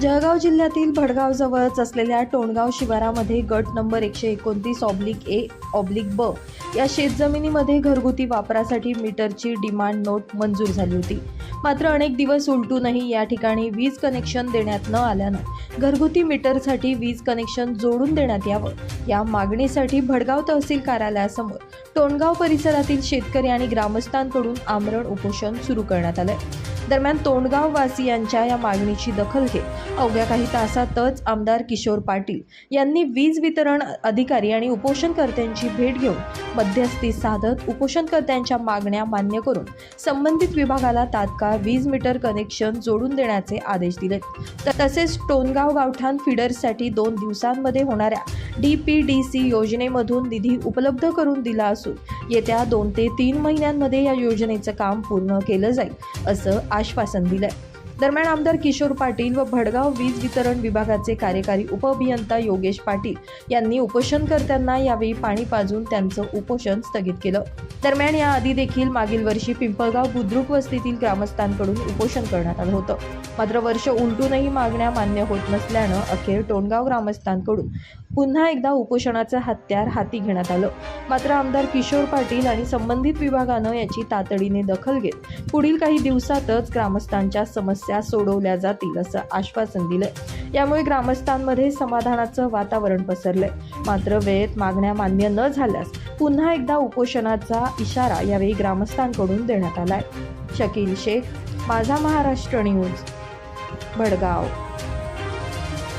जळगाव जिल्ह्यातील भडगावजवळच असलेल्या टोणगाव शिवारामध्ये गट नंबर एकशे एकोणतीस ऑब्लिक ए ऑब्लिक ब या शेतजमिनीमध्ये घरगुती वापरासाठी मीटरची डिमांड नोट मंजूर झाली होती. मात्र अनेक दिवस उलटूनही या ठिकाणी वीज कनेक्शन देण्यात न आल्यानं घरगुती मीटरसाठी वीज कनेक्शन जोडून देण्यात यावं. या मागणीसाठी भडगाव तहसील कार्यालयासमोर टोणगाव परिसरातील शेतकरी आणि ग्रामस्थांकडून आमरण उपोषण सुरू करण्यात आलंय. दरम्यान तोंडगाव वासियांच्या या मागणीची दखल घेत अवघ्या काही तासातच आमदार किशोर पाटील यांनी वीज वितरण अधिकारी आणि उपोषणकर्त्यांची भेट घेऊन मध्यस्थी साधत उपोषणकर्त्यांच्या मागण्या मान्य करून संबंधित विभागाला तात्काळ वीज मीटर कनेक्शन जोडून देण्याचे आदेश दिले. तसेच टोनगाव गावठाण फिडर्ससाठी दोन दिवसांमध्ये होणाऱ्या डी पी डी सी योजनेमधून निधी उपलब्ध करून दिला असून येत्या दोन ते तीन महिन्यांमध्ये या योजनेचं काम पूर्ण केलं जाईल असं आश्वासन दिलंय. दरम्यान आमदार किशोर पाटील व भडगाव वीज वितरण विभागाचे कार्यकारी उपअभियंता योगेश पाटील यांनी उपोषणकर्त्यांना यावेळी पाणी पाजून त्यांचं उपोषण स्थगित केलं. दरम्यान याआधी देखील मागील वर्षी पिंपळगाव बुद्रुक वस्तीतील ग्रामस्थांकडून उपोषण करण्यात आलं होतं. मात्र वर्ष उलटूनही मागण्या मान्य होत नसल्यानं अखेर टोणगाव ग्रामस्थांकडून पुन्हा एकदा उपोषणाचं हत्यार हाती घेण्यात आलं. मात्र आमदार किशोर पाटील आणि संबंधित विभागानं याची तातडीने दखल घेत पुढील काही दिवसातच ग्रामस्थांच्या समस्या सोडवल्या जातील असं आश्वासन दिलं यामुळे ग्रामस्थांमध्ये समाधानाचं वातावरण पसरलंय. मात्र वेळेत मागण्या मान्य न झाल्यास पुन्हा एकदा उपोषणाचा इशारा यावेळी ग्रामस्थांकडून देण्यात आलाय. शकील शेख माझा महाराष्ट्र न्यूज भडगाव.